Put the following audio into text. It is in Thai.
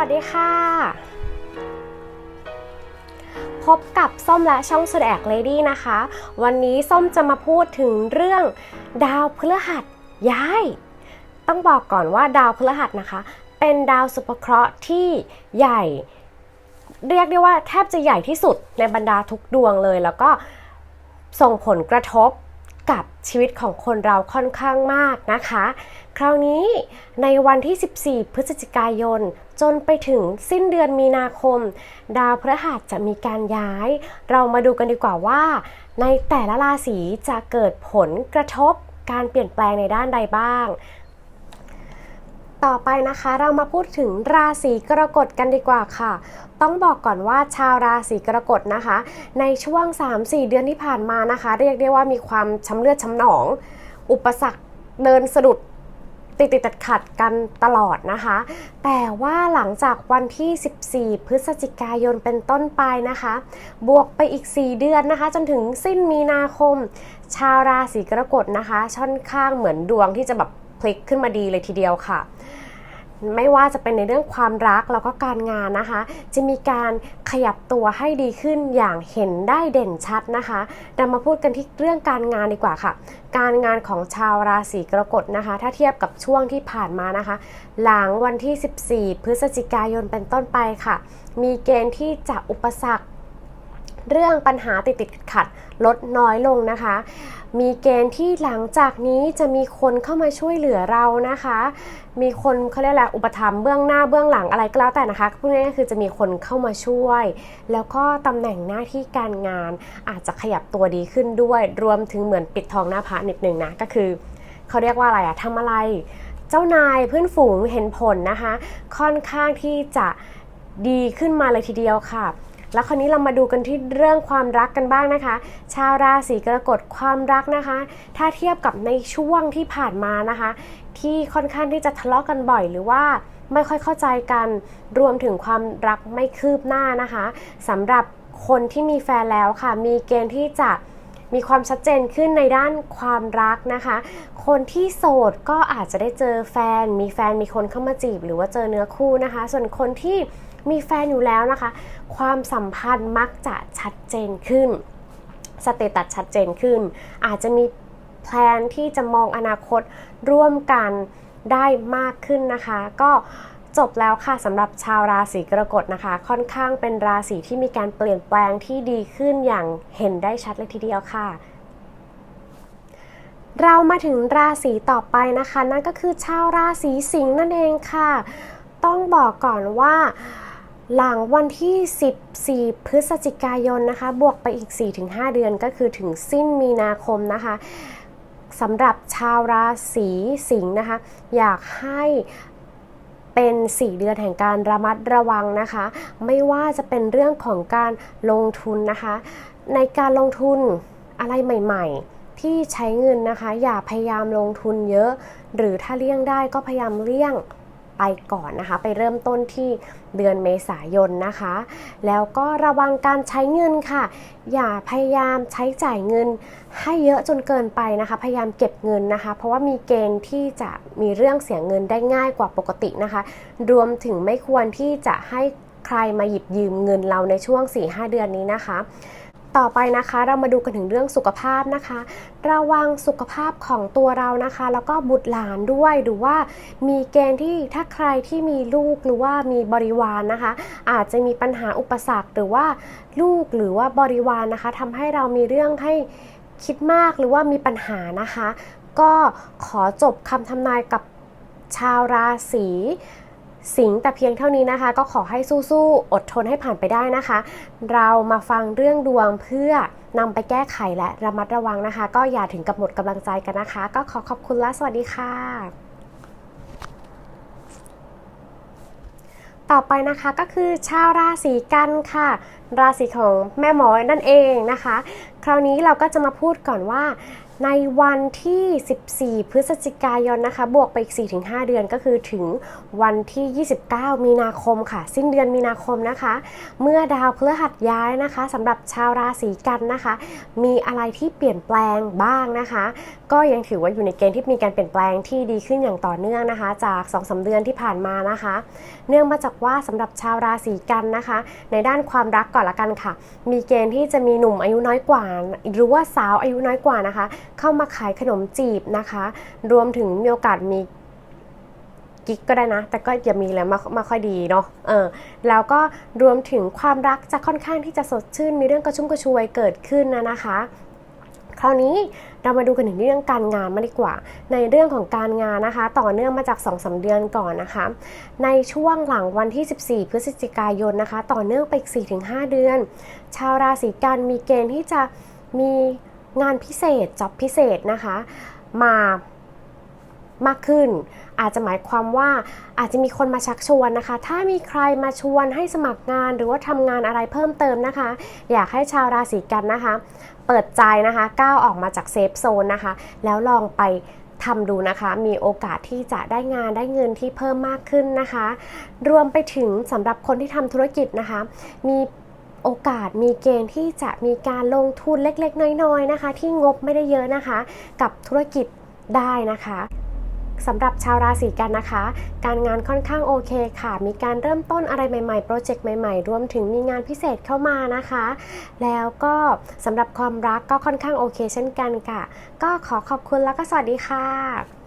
วัสดีค่ะ พบกับส้มและช่องสุดแอกเลดี้นะคะ วันนี้ส้มจะมาพูดถึงเรื่องดาวพฤหัสย้าย ต้องบอกก่อนว่าดาวพฤหัสนะคะ เป็นดาวสุภเคราะห์ที่ใหญ่ เรียกได้ว่าแทบจะใหญ่ที่สุดในบรรดาทุกดวงเลย แล้วก็ส่งผลกระทบกับชีวิตของคนเราค่อนข้างมากนะคะ คราวนี้ในวันที่ 14 พฤศจิกายน จนไปถึงสิ้นเดือนมีนาคม ดาวพฤหัสจะมีการย้าย เรามาดูกันดีกว่าว่า ในแต่ละราศีจะเกิดผลกระทบการเปลี่ยนแปลงในด้านใดบ้างต่อไปนะคะเรามาพูดถึงราศีกรกฎกันดีกว่าค่ะ ต้องบอกก่อนว่าชาวราศีกรกฎนะคะ ในช่วง 3-4 เดือนที่ผ่านมานะคะ เรียกได้ว่ามีความช้ำเลือดช้ำหนอง อุปสรรคเดินสะดุด ติดติดตัดขัดกันตลอดนะคะ แต่ว่าหลังจากวันที่ 14 พฤศจิกายนเป็นต้นไปนะคะ บวกไปอีก 4 เดือนนะคะ จนถึงสิ้นมีนาคม ชาวราศีกรกฎนะคะช่อนข้างเหมือนดวงที่จะแบบพลิกขึ้นมาดีเลยทีเดียวค่ะ ไม่ว่าจะเป็นในเรื่องความรักแล้วก็การงานนะคะ จะมีการขยับตัวให้ดีขึ้นอย่างเห็นได้เด่นชัดนะคะเรามาพูดกันที่เรื่องการงานดีกว่าค่ะ การงานของชาวราศีกรกฎนะคะ ถ้าเทียบกับช่วงที่ผ่านมานะคะ หลังวันที่ 14 พฤศจิกายนเป็นต้นไปค่ะ มีเกณฑ์ที่จะอุปสรรค เรื่องปัญหาติดติดขัดลดน้อยลงนะคะ มีเกณฑ์ที่หลังจากนี้จะมีคนเข้ามาช่วยเหลือเรานะคะ มีคนเขาเรียกอะไรอุปถัมภ์เบื้องหน้าเบื้องหลังอะไรก็แล้วแต่นะคะพูดง่ายๆก็คือจะมีคนเข้ามาช่วย แล้วก็ตำแหน่งหน้าที่การงานอาจจะขยับตัวดีขึ้นด้วย รวมถึงเหมือนปิดทองหน้าพระนิดนึงนะก็คือเขาเรียกว่าอะไรอะทำอะไร เจ้านายเพื่อนฝูงเห็นผลนะคะ ค่อนข้างที่จะดีขึ้นมาเลยทีเดียวค่ะ แล้วคราวนี้เรามาดูกันที่เรื่องความรักกันบ้างนะคะ ชาวราศีกรกฎความรักนะคะ ถ้าเทียบกับในช่วงที่ผ่านมานะคะ ที่ค่อนข้างที่จะทะเลาะกันบ่อยหรือว่าไม่ค่อยเข้าใจกัน รวมถึงความรักไม่คืบหน้านะคะสำหรับคนที่มีแฟนแล้วค่ะ มีเกณฑ์ที่จะ มีความชัดเจนขึ้นในด้านความรักนะคะ คนที่โสดก็อาจจะได้เจอแฟน มีแฟนมีคนเข้ามาจีบ หรือว่าเจอเนื้อคู่นะคะ ส่วนคนที่มีแฟนอยู่แล้วนะคะ ความสัมพันธ์มักจะชัดเจนขึ้น สเตตัสชัดเจนขึ้น อาจจะมีแพลนที่จะมองอนาคตร่วมกันได้มากขึ้นนะคะ ก็ จบแล้วค่ะสำหรับชาวราศีกรกฎนะคะ ค่อนข้างเป็นราศีที่มีการเปลี่ยนแปลงที่ดีขึ้นอย่างเห็นได้ชัดเลยทีเดียวค่ะ เรามาถึงราศีต่อไปนะคะ นั่นก็คือชาวราศีสิงห์นั่นเองค่ะ ต้องบอกก่อนว่าหลังวันที่ 14 พฤศจิกายนนะคะ บวกไปอีก 4-5 เดือนก็คือถึงสิ้นมีนาคมนะคะสำหรับชาวราศีสิงห์นะคะ อยากให้ เป็น 4 เดือนแห่งการระมัดระวังนะคะ ไม่ว่าจะเป็นเรื่องของการลงทุนนะคะ ในการลงทุนอะไรใหม่ ๆที่ใช้เงินนะคะ อย่าพยายามลงทุนเยอะ หรือถ้าเลี่ยงได้ก็พยายามเลี่ยง ไปก่อนนะคะ ไปเริ่มต้นที่เดือนเมษายนนะคะ แล้วก็ระวังการใช้เงินค่ะ อย่าพยายามใช้จ่ายเงินให้เยอะจนเกินไปนะคะ พยายามเก็บเงินนะคะ เพราะว่ามีเกณฑ์ที่จะมีเรื่องเสียเงินได้ง่ายกว่าปกตินะคะ รวมถึงไม่ควรที่จะให้ใครมาหยิบยืมเงินเราในช่วง 4-5 เดือนนี้นะคะ ต่อไปนะคะเรามาดูกันถึงเรื่องสุขภาพนะคะ ระวังสุขภาพของตัวเรานะคะ แล้วก็บุตรหลานด้วยหรือว่ามีเกณฑ์ที่ถ้าใครที่มีลูกหรือว่ามีบริวารนนะคะ อาจจะมีปัญหาอุปสรรคหรือว่าลูกหรือว่าบริวารนนะคะทำให้เรามีเรื่องให้คิดมากหรือว่ามีปัญหานะคะ ก็ขอจบคำทำนายกับชาวราศี สิงแต่เพียงเท่านี้นะคะ ก็ขอให้สู้ๆอดทนให้ผ่านไปได้นะคะ เรามาฟังเรื่องดวงเพื่อนำไปแก้ไขและระมัดระวังนะคะ ก็อย่าถึงกับหมดกำลังใจกันนะคะ ก็ขอขอบคุณและสวัสดีค่ะ ต่อไปนะคะก็คือชาวราศีกันค่ะ ราศีของแม่หมอนั่นเองนะคะ คราวนี้เราก็จะมาพูดก่อนว่า ในวันที่ 14 พฤศจิกายนนะคะ บวกไปอีก 4-5 เดือนก็คือถึงวันที่ 29 มีนาคมค่ะ สิ้นเดือนมีนาคมนะคะ เมื่อดาวพฤหัสย้ายนะคะสำหรับชาวราศีกันนะคะ มีอะไรที่เปลี่ยนแปลงบ้างนะคะ ก็ยังถือว่าอยู่ในเกณฑ์ที่มีการเปลี่ยนแปลงที่ดีขึ้นอย่างต่อเนื่องนะคะ จาก2อสเดือนที่ผ่านมานะคะ เนื่องมาจากว่าสำหรับชาวราศีกันนะคะ ในด้านความรักก่อนละกันค่ะ มีเกณฑ์ที่จะมีหนุ่มอายุน้อยกว่า หรือว่าสาวอายุน้อยกว่านะคะเข้ามาขายขนมจีบนะคะ รวมถึงมีโอกาสมีกิ๊กก็ได้นะ แต่ก็อย่ามีแล้วมามาค่อยดีเนาะเออแล้วก็รวมถึงความรักจะค่อนข้างที่จะสดชื่น มีเรื่องกระชุ่มกระชวยเกิดขึ้นนะนะคะ คราวนี้เรามาดูกันถึงเรื่องการงานมาดีกว่า ในเรื่องของการงานนะคะ ต่อเนื่องมาจาก2อสเดือนก่อนนะคะ ในช่วงหลังวันที่ 14 พฤศจิกายนนะคะ ต่อเนื่องไปอีก4-5 เดือน ชาวราศีกันมีเกณฑ์ที่จะมี งานพิเศษจ็อบพิเศษนะคะมามากขึ้น อาจจะหมายความว่าอาจจะมีคนมาชักชวนนะคะ ถ้ามีใครมาชวนให้สมัครงานหรือว่าทำงานอะไรเพิ่มเติมนะคะ อยากให้ชาวราศีกันนะคะ เปิดใจนะคะก้าวออกมาจากเซฟโซนนะคะ แล้วลองไปทำดูนะคะ มีโอกาสที่จะได้งานได้เงินที่เพิ่มมากขึ้นนะคะ รวมไปถึงสำหรับคนที่ทำธุรกิจนะคะ มี โอกาสมีเกณฑ์ที่จะมีการลงทุนเล็กๆ น้อยๆนะคะ ที่งบไม่ได้เยอะนะคะ กับธุรกิจได้นะคะสำหรับชาวราศีกันนะคะ การงานค่อนข้างโอเคค่ะ มีการเริ่มต้นอะไรใหม่ๆ โปรเจกต์ใหม่ๆ รวมถึงมีงานพิเศษเข้ามานะคะ แล้วก็สำหรับความรักก็ค่อนข้างโอเคเช่นกันค่ะ ก็ขอขอบคุณแล้วก็สวัสดีค่ะ